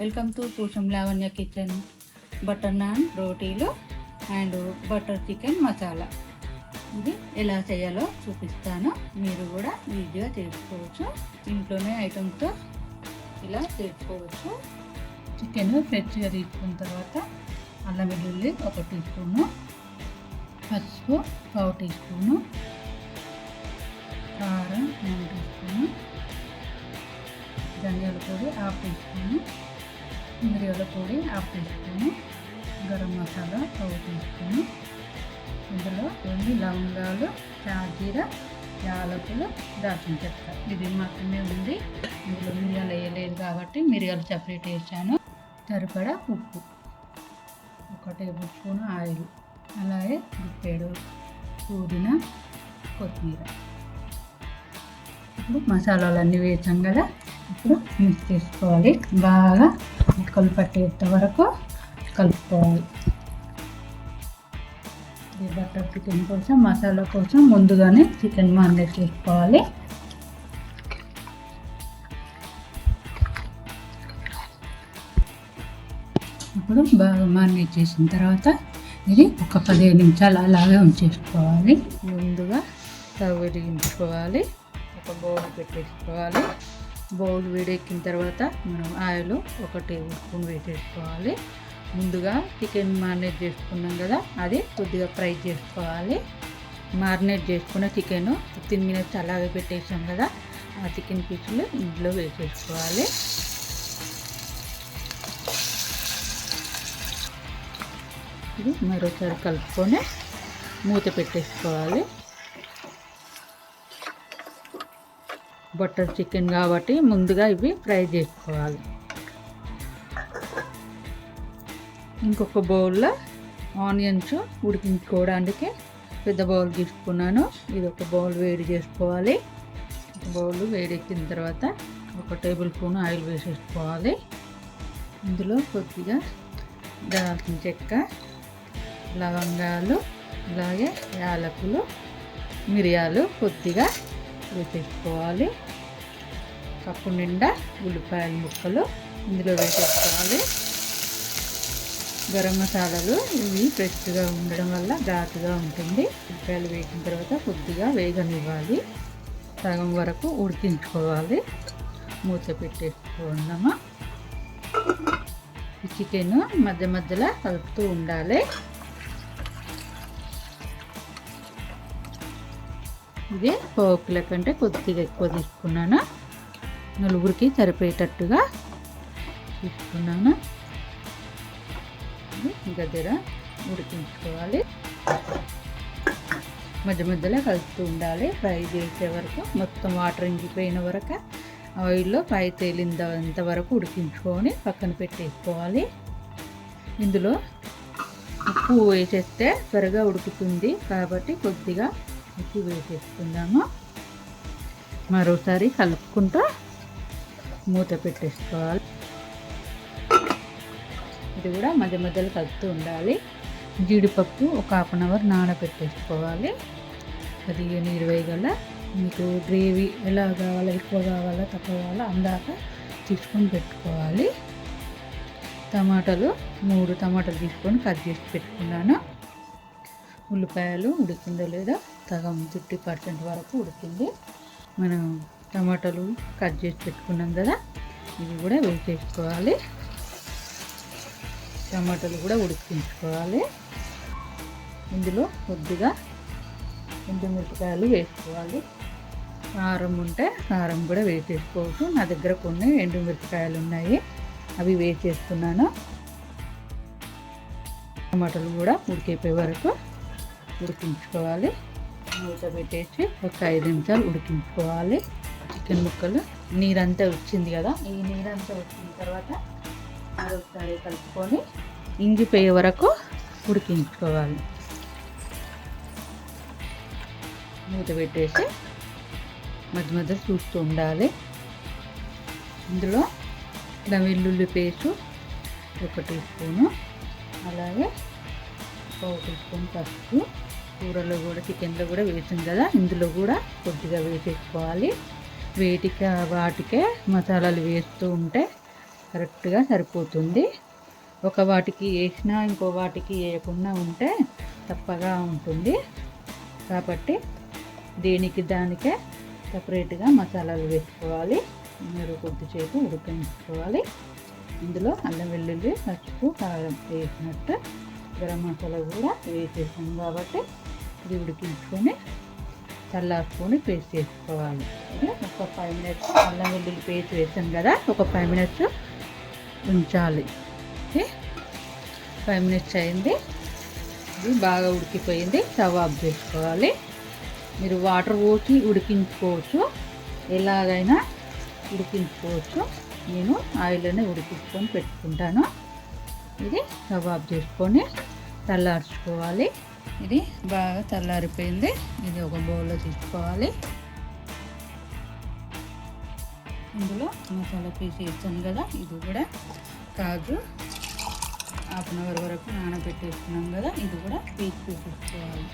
Welcome to Pusham Lavanya kitchen. Butter naan రోటీలు and butter chicken masala. ఇది ఎలా చేయాలో చూపిస్తాను. మీరు కూడా ఈజీగా చేసుకోవచ్చు. ఇంట్లోనే ఐటమ్స్తో ఇలా చేసుకోవచ్చు. చికెన్ ఫ్రెష్గా తీసుకున్న తర్వాత అల్లం వెల్లుల్లి ఒక టీ స్పూను పసుపు పావు టీ స్పూను కారం మూడు టీ స్పూను ధనియాల పొడి హాఫ్ టీ స్పూను మిరియాల పొడి half teaspoon garam masala పావు టీ స్పూను. ఇందులో కొన్ని లవంగాలు షాజీర యాలకులు దాచిన చెక్క. ఇది మాత్రమే ఉంది. ఇందులో మిరియాలు వేయలేదు కాబట్టి మిరియాలు సపరేట్ వేసాను. సరిపడా ఉప్పు. ఒక టేబుల్ స్పూన్ ఆయిల్. అలాగే గుప్పెడు పుదీనా కొత్తిమీర. ఇప్పుడు మసాలాలన్నీ వేసాం కదా. ఇప్పుడు మిక్స్ చేసుకోవాలి. బాగా ముక్కలు పట్టేంత వరకు కలుపుకోవాలి. బటర్ చికెన్ కోసం మసాలా కోసం ముందుగానే చికెన్ మారినేట్ చేసుకోవాలి. ఇప్పుడు బాగా మారినేట్ చేసిన తర్వాత ఇది ఒక పదిహేను నిమిషాలు అలాగే ఉంచేసుకోవాలి. ముందుగా స్టవ్ ఒక బౌల్ పెట్టేసుకోవాలి. బౌల్ వేడెక్కిన తర్వాత మనం ఆయిల్ ఒక టేబుల్ స్పూన్ వేసేసుకోవాలి. ముందుగా చికెన్ మారినేట్ చేసుకున్నాం కదా అది కొద్దిగా ఫ్రై చేసుకోవాలి. మారినేట్ చేసుకున్న చికెన్ ఫిఫ్టీన్ మినిట్స్ అలాగే పెట్టేసాం కదా ఆ చికెన్ పీసులు ఇంట్లో వేసేసుకోవాలి. ఇది మరోసారి కలుపుకొని మూత పెట్టేసుకోవాలి. బట్టర్ చికెన్ కాబట్టి ముందుగా ఇవి ఫ్రై చేసుకోవాలి. ఇంకొక బౌల్లో ఆనియన్స్ ఉడికించుకోవడానికి పెద్ద బౌల్ తీసుకున్నాను. ఇది ఒక బౌల్ వేడి చేసుకోవాలి. బౌల్ వేడెక్కిన తర్వాత ఒక టేబుల్ స్పూన్ ఆయిల్ వేసేసుకోవాలి. ఇందులో కొద్దిగా దాల్చిన చెక్క లవంగాలు అలాగే యాలకులు మిరియాలు కొద్దిగా వేసేసుకోవాలి కప్పు నిండా ఉల్లిపాయల ముక్కలు ఇందులో వేసేసుకోవాలి. గరం మసాలాలు ఇవి ఫ్రెష్గా ఉండడం వల్ల ఘాటుగా ఉంటుంది. ఉల్లిపాయలు వేసిన తర్వాత కొద్దిగా వేగనివ్వాలి. సగం వరకు ఉడికించుకోవాలి. మూత పెట్టేసుకుందామా. ఈ చికెన్ మధ్య మధ్యలో కలుపుతూ ఉండాలి. ఇది పోకుల కంటే కొద్దిగా ఎక్కువ తీసుకున్నాను. నలుగురికి సరిపోయేటట్టుగా తీసుకున్నాను. దగ్గర ఉడికించుకోవాలి. మధ్య మధ్యలో కలుపుతూ ఉండాలి. ఫ్రై చేసే వరకు మొత్తం వాటర్ ఇంకిపోయిన వరకు ఆయిల్లో ఫ్రై తేలినంత వరకు ఉడికించుకొని పక్కన పెట్టేసుకోవాలి. ఇందులో ఉప్పు వేసేస్తే త్వరగా ఉడుకుతుంది కాబట్టి కొద్దిగా ఉప్పు వేసేసుకుందాము మరోసారి కలుపుకుంటూ మూత పెట్టేసుకోవాలి. ఇది కూడా మధ్య మధ్యలో కలుపుతూ ఉండాలి. జీడిపప్పు ఒక హాఫ్ అన్ అవర్ నానబెట్టేసుకోవాలి. పదిహేను ఇరవై గల? మీకు గ్రేవీ ఎలా కావాలో ఎక్కువ కావాలో తక్కువ కావాలో అందాక తీసుకొని పెట్టుకోవాలి. టమాటాలు మూడు టమాటాలు తీసుకొని కట్ చేసి పెట్టుకున్నాను? ఉల్లిపాయలు ఉడికిందో లేదో? సగం ఫిఫ్టీ పర్సెంట్ వరకు ఉడికింది. మనం టమాటాలు కట్ చేసి పెట్టుకున్నాం కదా ఇవి కూడా వేసేసుకోవాలి టమాటాలు కూడా ఉడికించుకోవాలి. ఇందులో కొద్దిగా ఎండుమిరపకాయలు వేసుకోవాలి. కారం ఉంటే కారం కూడా వేసేసుకోవచ్చు. నా దగ్గర కొన్ని ఎండుమిరపకాయలు ఉన్నాయి అవి వేసేస్తున్నాను. టమాటాలు కూడా ఉడికిపోయే వరకు ఉడికించుకోవాలి. మూత పెట్టేసి ఒక ఐదు నిమిషాలు ఉడికించుకోవాలి. చికెన్ ముక్కలు. నీరంతా వచ్చింది కదా? ఈ నీరంతా వచ్చిన తర్వాత మరొకసారి కలుపుకొని ఇంగిపోయే వరకు ఉడికించుకోవాలి. మూత పెట్టేసి మధ్య మధ్య చూస్తూ ఉండాలి. ఇందులో ఇలా వెల్లుల్లి పేస్టు ఒక టీ స్పూను అలాగే ఒక టీ స్పూన్ పసుపు కూరలో కూడా చికెన్లో కూడా వేసాం కదా ఇందులో కూడా కొద్దిగా వేసేసుకోవాలి. వేటిక వాటికే మసాలాలు వేస్తూ ఉంటే కరెక్ట్గా సరిపోతుంది. ఒక వాటికి వేసినా ఇంకో వాటికి వేయకుండా ఉంటే తప్పగా ఉంటుంది. కాబట్టి దేనికి దానికే సపరేట్గా మసాలాలు వేసుకోవాలి. మీరు కొద్దిసేపు ఉడికించుకోవాలి. ఇందులో అల్లం వెల్లుల్లి పసుపు కారం వేసినట్టు గరం మసాలా కూడా వేసేసాం కాబట్టి ఇది ఉడికించుకొని చల్లార్చుకొని పేస్ట్ చేసుకోవాలి. ఒక ఫైవ్ మినిట్స్ అల్లం వెల్లుల్లి పేస్ట్ వేసాం కదా ఒక ఫైవ్ మినిట్స్ ఉంచాలి. ఫైవ్ మినిట్స్ అయింది. ఇది బాగా ఉడికిపోయింది. స్టవ్ ఆఫ్ చేసుకోవాలి. మీరు వాటర్ పోసి ఉడికించుకోవచ్చు. ఎలాగైనా ఉడికించుకోవచ్చు. నేను ఆయిల్ని ఉడికించుకొని పెట్టుకుంటాను. ఇది స్టవ్ ఆఫ్ చేసుకొని చల్లార్చుకోవాలి. ఇది బాగా చల్లారిపోయింది ఇది ఒక బౌల్లో తీసుకోవాలి. ఇందులో మసాలా పీస్ వేస్తాను కదా ఇది కూడా కాజు హాఫ్ అన్ అవర్ వరకు నానబెట్టేసుకున్నాం కదా ఇది కూడా పీస్ తీసుకోవాలి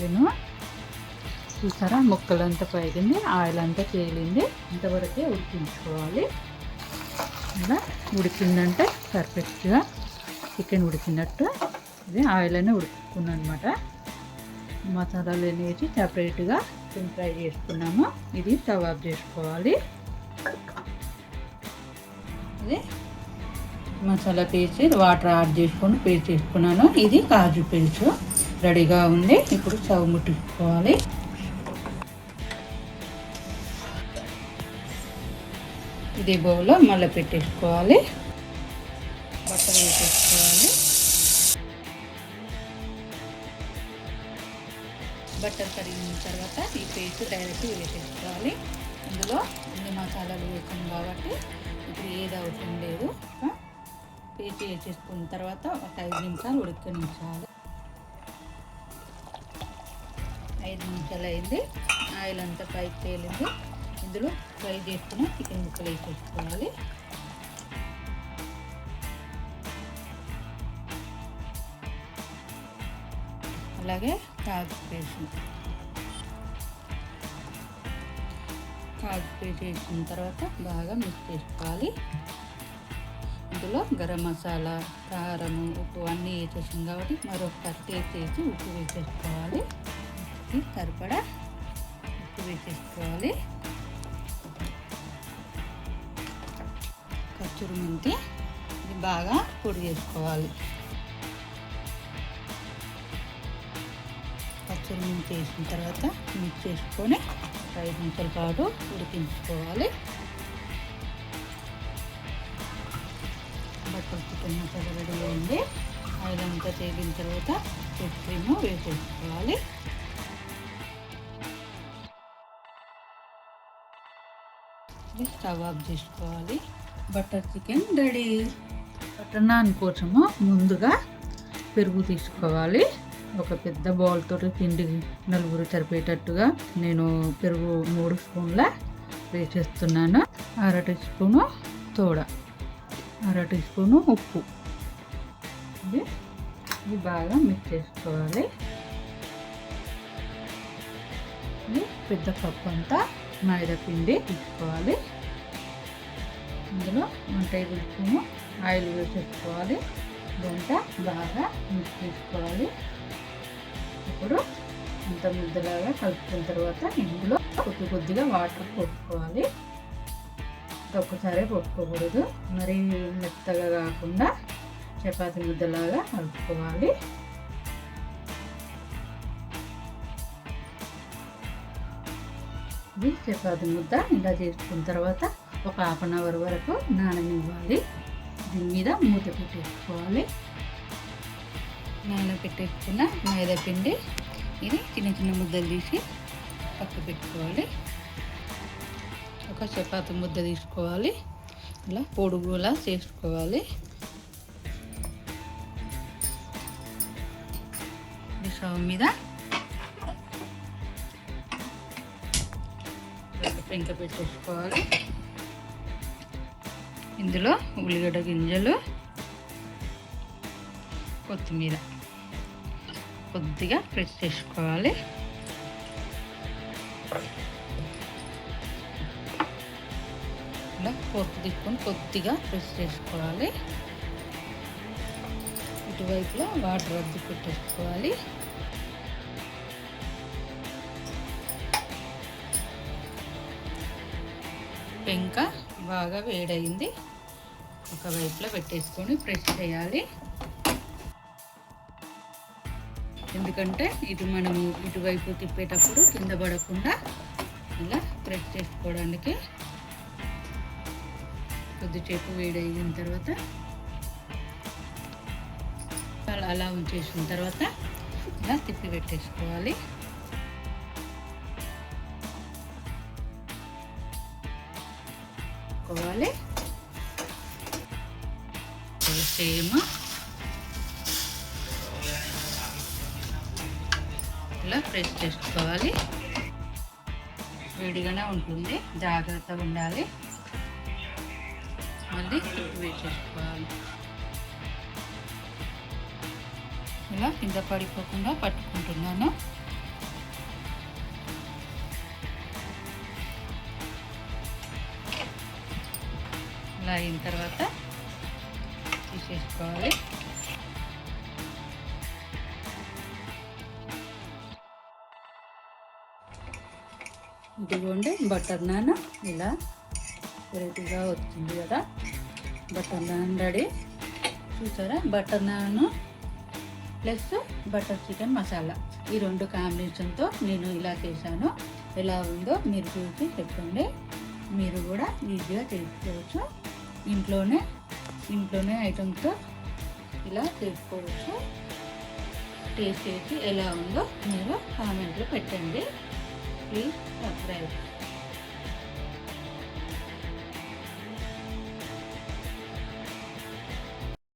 నేను చూసారా? ముక్కలంతా పైగింది ఆయిల్ అంతా తేలింది. ఇంతవరకే ఉడికించుకోవాలి. ఇలా ఉడికిందంటే పర్ఫెక్ట్గా చికెన్ ఉడికినట్టు ఇది ఆయిల్ అనే ఉడుకున్నాను అనమాట మసాలాలు వేసి సపరేట్గా చికెన్ ఫ్రై చేసుకున్నాము. ఇది స్టవ్ ఆఫ్ చేసుకోవాలి. ఇది మసాలా పేస్ట్ వాటర్ యాడ్ చేసుకొని పేస్ట్ చేసుకున్నాను. ఇది కాజు పేస్ట్. రెడీగా ఉంది. ఇప్పుడు స్టవ్ ముట్టించుకోవాలి ఇది బౌల్లో మళ్ళీ పెట్టేసుకోవాలి. బట్టలు వేసేసుకోవాలి. బట్టర్ కరిగిన తర్వాత ఈ పేస్ట్ డైరెక్ట్ వేసేసుకోవాలి. ఇందులో అన్ని మసాలాలు వేసాం కాబట్టి ఇప్పుడు ఏది అవసరం లేదు. పేస్ట్ వేసేసుకున్న తర్వాత ఒక ఐదు నిమిషాలు ఉడకనించాలి. ఐదు నిమిషాలు అయింది. ఆయిల్ అంతా పైకి తేలింది. ఇందులో ఫ్రై చేసుకున్న చికెన్ ముక్కలు వేసేసుకోవాలి. అలాగే కాజు పేస్ట్. కాజు పేస్ట్ వేసిన తర్వాత బాగా మిక్స్ చేసుకోవాలి. ఇందులో గరం మసాలా కారము ఉప్పు అన్నీ వేసేసాం కాబట్టి మరొకసారి టేస్ట్ చేసి ఉప్పు వేసేసుకోవాలి. సరిపడా ఉప్పు వేసేసుకోవాలి. కచ్చురు మెంతి ఇది బాగా పొడి చేసుకోవాలి. కచ్చూరు చేసిన వేసిన తర్వాత మిక్స్ చేసుకొని ఐదు నిమిషాల పాటు ఉడికించుకోవాలి. బట్టలు చికెన్ మసాలా రెడీ అయింది. ఆయిల్ అంతా తర్వాత ఫుడ్ క్రీమ్ వేసేసుకోవాలి స్టవ్ ఆఫ్ చేసుకోవాలి. Butter chicken ready. Butter naan కోసము ముందుగా పెరుగు తీసుకోవాలి. ఒక పెద్ద బౌల్ తోటి పిండి నలుగురు సరిపోయేటట్టుగా నేను పెరుగు మూడు స్పూన్ల వేసేస్తున్నాను అర టీ స్పూను తోడ అర టీ స్పూను ఉప్పు. ఇది ఇది బాగా మిక్స్ చేసుకోవాలి. ఇది పెద్ద కప్పు అంతా మైదా పిండి తీసుకోవాలి. ఇందులో వన్ టేబుల్ స్పూను ఆయిల్ వేసేసుకోవాలి. ఇదంతా బాగా మిక్స్ చేసుకోవాలి. ఇప్పుడు అంత ముద్దలాగా కలుపుకున్న తర్వాత ఇందులో కొద్ది కొద్దిగా వాటర్ పోసుకోవాలి ఒక్కసారి కొట్టుకోకూడదు మరీ మెత్తగా కాకుండా చపాతి ముద్దలాగా కలుపుకోవాలి. ఇది చపాతి ముద్ద ఇలా చేసుకున్న తర్వాత ఒక హాఫ్ అన్ అవర్ వరకు నాననివ్వాలి. దీని మీద మూత పెట్టేసుకోవాలి. నానబెట్టేసుకున్న మైదా పిండి ఇది చిన్న చిన్న ముద్దలు తీసి పక్క పెట్టుకోవాలి. ఒక చపాతి ముద్ద తీసుకోవాలి. ఇలా పొడుగులా చేసుకోవాలి. స్టవ్ మీద. పెంక పెట్టేసుకోవాలి. ఇందులో ఉల్లిగడ్డ గింజలు కొత్తిమీర. కొద్దిగా ప్రెస్ చేసుకోవాలి. ఇలా ఫోర్క్ తీసుకొని కొద్దిగా ప్రెస్ చేసుకోవాలి. ఇటువైపులో వాటర్ అద్దు పెట్టేసుకోవాలి. పెంక బాగా వేడయింది ఒక వైపులో పెట్టేసుకొని ప్రెస్ చేయాలి. ఎందుకంటే ఇటు మనము ఇటువైపు తిప్పేటప్పుడు కింద పడకుండా ఇలా ప్రెస్ చేసుకోవడానికి కొద్దిసేపు వేడయిన తర్వాత అలా అలా ఉంచేసిన తర్వాత ఇలా తిప్పి పెట్టేసుకోవాలి సేమ్ ఇట్లా ప్రెస్ చేసుకోవాలి. వేడిగానే ఉంటుంది. జాగ్రత్తగా ఉండాలి. మళ్ళీ వేసేసుకోవాలి ఇలా కింద పడిపోకుండా పట్టుకుంటున్నాను. ఇలా అయిన తర్వాత తీసేసుకోవాలి. ఇదిగోండి బటర్ నాన్ ఇలా వెరైటీగా వచ్చింది కదా. Butter naan ready. చూసారా? Butter naan plus butter chicken masala. ఈ రెండు కాంబినేషన్తో నేను ఇలా చేశాను. ఎలా ఉందో మీరు చూసి చెప్పండి. మీరు కూడా ఈజీగా చేసుకోవచ్చు. ఇంట్లోనే ఇంట్లోనే ఐటమ్స్తో ఇలా చేసుకోవచ్చు. టేస్ట్ చేసి ఎలా ఉందో మీరు కామెంట్లో పెట్టండి. please subscribe.